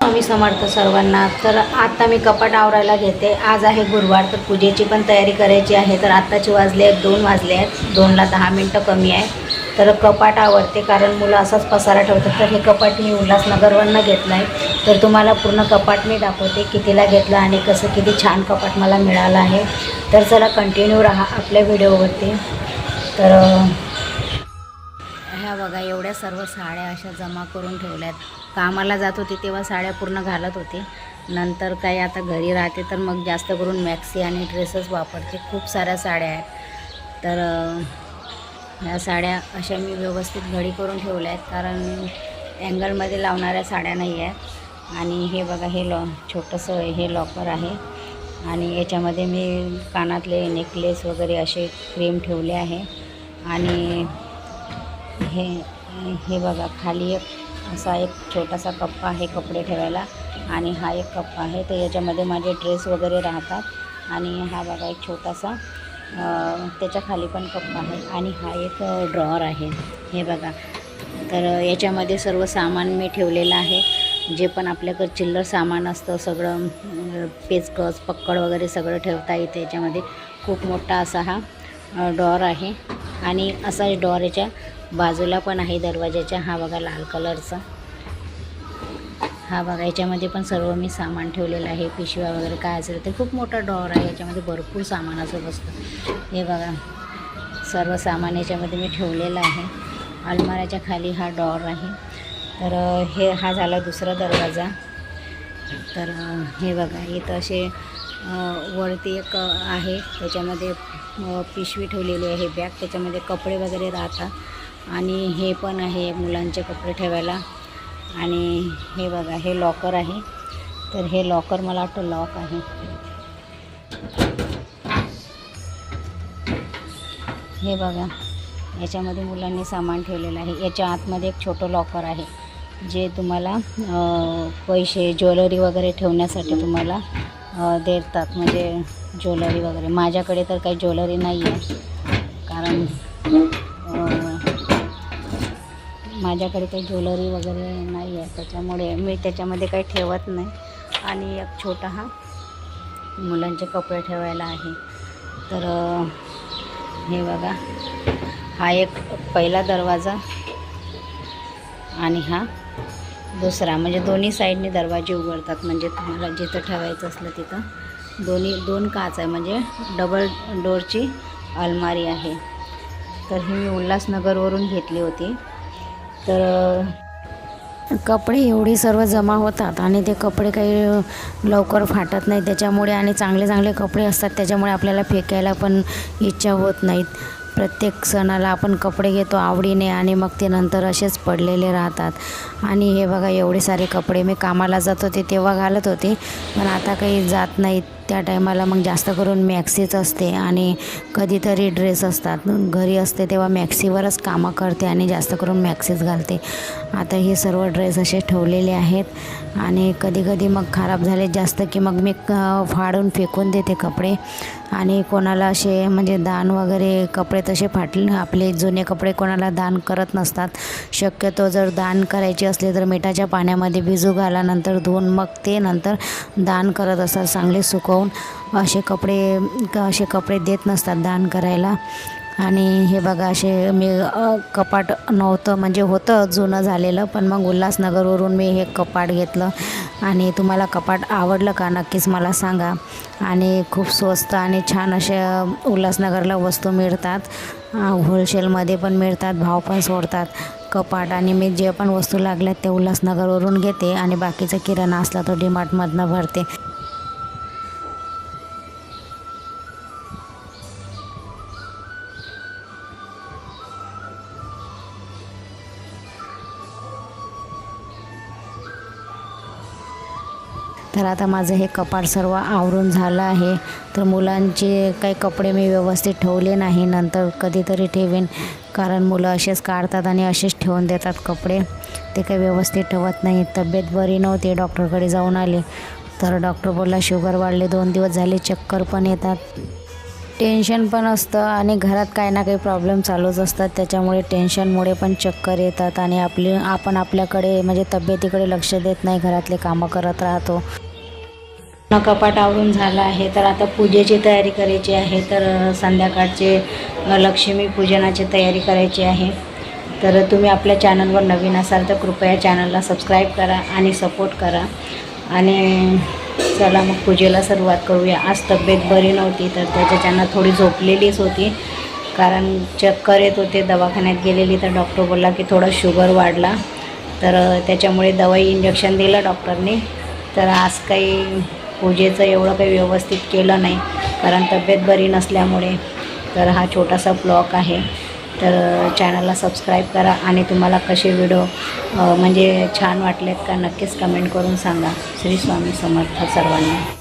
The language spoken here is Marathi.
स्वामी समर्थ सर्वांना तर आता मी कपाट आवरायला घेते. आज आहे गुरुवार तर पूजेची पण तयारी करायची आहे. तर आत्ताची वाजले आहेत दोन वाजले आहेत. दोनला दहा मिनटं कमी आहे. तर कपाट आवडते कारण मुलं असाच पसारा ठेवतात. तर हे कपाट मी उल्हासनगरवरनं घेतलं आहे तर तुम्हाला पूर्ण कपाट मी दाखवते कितीला घेतलं आणि कसं किती छान कपाट मला मिळालं आहे. तर चला कंटिन्यू राहा आपल्या व्हिडिओवरती. तर ह्या बघा एवढ्या सर्व साड्या अशा जमा करून ठेवल्यात. कामाला जात होती तेव्हा साड्या पूर्ण घालत होते. नंतर काही आता घरी राहते तर मग जास्त करून मॅक्सी आणि ड्रेसच वापरते. खूप साऱ्या साड्या आहेत. तर ह्या साड्या अशा मी व्यवस्थित घडी करून ठेवल्या आहेत. कारण अँगलमध्ये लावणाऱ्या साड्या नाही आहेत आणि हे बघा हे लॉ छोटंसं हे लॉकर आहे. आणि याच्यामध्ये मी कानातले नेकलेस वगैरे असे क्रीम ठेवले आहे. आणि हे हे बघा खाली एक असा एक छोटासा कप्पा आहे कपडे ठेवायला आणि हा एक कप्पा आहे. तर याच्यामध्ये माझे ड्रेस वगैरे राहतात आणि हा बघा एक छोटासा त्याच्याखाली त्याच्याखाली पण कप्पा आहे आणि हा एक ड्रॉअर आहे. हे बघा. तर याच्यामध्ये सर्व सामान मी ठेवलेलं आहे. जे पण आपल्याकडं चिल्लर सामान असतं सगळं पेचकस पक्कड वगैरे सगळं ठेवता येते याच्यामध्ये. खूप मोठा असा हा डॉर आहे. आणि असा डॉर याच्या बाजूला पण आहे दरवाजाच्या. हा बघा लाल कलरचा. हा बघा याच्यामध्ये पण सर्व मी सामान ठेवलेलं आहे. पिशव्या वगैरे काय असेल ते खूप मोठा डॉर आहे. याच्यामध्ये भरपूर सामान असं बसतं. हे बघा सर्व सामान याच्यामध्ये मी ठेवलेलं आहे. अलमाऱ्याच्या खाली हा डॉर आहे. तर हे हा झाला दुसरा दरवाजा. तर हे बघा इथं असे वरती एक आहे. त्याच्यामध्ये पिशवी ठेवलेली आहे बॅग. त्याच्यामध्ये कपडे वगैरे राहतात. आणि हे पण आहे मुलांचे कपडे ठेवायला. आणि हे बघा हे लॉकर आहे. तर हे लॉकर मला वाटतं लॉक आहे. हे बघा याच्यामध्ये मुलांनी सामान ठेवलेलं आहे. याच्या आतमध्ये एक छोटं लॉकर आहे जे तुम्हाला पैसे ज्वेलरी वगैरे ठेवण्यासाठी तुम्हाला देतात. म्हणजे ज्वेलरी वगैरे. माझ्याकडे तर काही ज्वेलरी नाही आहे कारण माझ्याकडे काही ज्वेलरी वगैरे नाही आहे त्याच्यामुळे मी त्याच्यामध्ये काही ठेवत नाही. आणि एक छोटा हा मुलांचे कपडे ठेवायला आहे. तर हे बघा. हा एक पहिला दरवाजा आणि हा दुसरा. म्हणजे दोन्ही साईडने दरवाजे उघडतात. म्हणजे तुम्हाला जिथं ठेवायचं असलं तिथं. दोन्ही दोन काच आहे. म्हणजे डबल डोअरची अलमारी आहे. तर ही मी उल्हासनगरवरून घेतली होती. तर कपडे एवढे सर्व जमा होतात आणि ते कपडे काही लवकर फाटत नाही त्याच्यामुळे आणि चांगले चांगले कपडे असतात. त्याच्यामुळे आपल्याला फेकायला पण इच्छा होत नाहीत. प्रत्येक सणाला आपण कपडे घेतो आवडीने आणि मग ते नंतर असेच पडलेले राहतात. आणि हे बघा एवढे सारे कपडे मी कामाला जात होते तेव्हा घालत होते. पण आता काही जात नाहीत. त्या टायमाला मग जास्त करून मॅक्सीच असते आणि कधीतरी ड्रेस असतात. घरी असते तेव्हा मॅक्सीवरच कामं करते आणि जास्त करून मॅक्सीच घालते. आता हे सर्व ड्रेस असे ठेवलेले आहेत आणि कधीकधी मग खराब झाले जास्त की मग मी फाडून फेकून देते कपडे. आणि कोणाला असे म्हणजे दान वगैरे कपडे तसे फाटले आपले जुने कपडे कोणाला दान करत नसतात. शक्यतो जर दान करायचे असले तर मिठाच्या पाण्यामध्ये भिजू घाला नंतर धुवून मग ते नंतर दान करत असतात. चांगले सुकवून असे कपडे असे कपडे देत नसतात दान करायला. आणि हे बघा असे मी कपाट नव्हतं म्हणजे होतं जुनं झालेलं पण मग उल्हासनगरवरून मी हे कपाट घेतलं. आणि तुम्हाला कपाट आवडलं का नक्कीच मला सांगा. आणि खूप स्वस्त आणि छान अशा उल्हासनगरला वस्तू मिळतात. होलसेलमध्ये पण मिळतात भाव पण सोडतात. कपाट आणि मी जे पण वस्तू लागल्यात ते उल्हासनगरवरून घेते आणि बाकीचा किराणा असला तो डीमार्टमधनं भरते. तर आता माझं हे कपाट सर्व आवरून झालं आहे. तर मुलांचे काही कपडे मी व्यवस्थित ठेवले नाही. नंतर कधीतरी ठेवेन. कारण मुलं असेच काढतात आणि असेच ठेवून देतात कपडे. ते काही व्यवस्थित ठेवत नाही. तब्येत बरी नव्हती. डॉक्टरकडे जाऊन आले. तर डॉक्टर बोलला शुगर वाढले. दोन दिवस झाले चक्कर पण येतात. टेन्शन पण असतं आणि घरात काही ना काही प्रॉब्लेम चालूच असतात. त्याच्यामुळे टेन्शनमुळे पण चक्कर येतात आणि आपली आपण आपल्याकडे म्हणजे तब्येतीकडे लक्ष देत नाही. घरातले कामं करत राहतो. कपाट आवरून झालं आहे. तर आता पूजेची तयारी करायची आहे. तर संध्याकाळचे लक्ष्मी पूजनाची तयारी करायची आहे. तर तुम्ही आपल्या चॅनलवर नवीन असाल तर कृपया चॅनलला सबस्क्राईब करा आणि सपोर्ट करा. आणि चला मग पूजेला सुरुवात करूया. आज तब्येत बरी नव्हती तर त्याच्यानं थोडी झोपलेलीच होती. कारण चक्कर येत होते दवाखान्यात गेलेली तर डॉक्टर बोलला की थोडा शुगर वाढला. तर त्याच्यामुळे दवाई इंजेक्शन दिलं डॉक्टरने. तर आज काही पूजेचं एवढं काही व्यवस्थित केलं नाही कारण तब्येत बरी नसल्यामुळे. तर हा छोटासा ब्लॉग आहे. तर चॅनलला सबस्क्राईब करा आणि तुम्हाला कसे व्हिडिओ म्हणजे छान वाटलेत का नक्कीच कमेंट करून सांगा. श्री स्वामी समर्थ सर्वांना.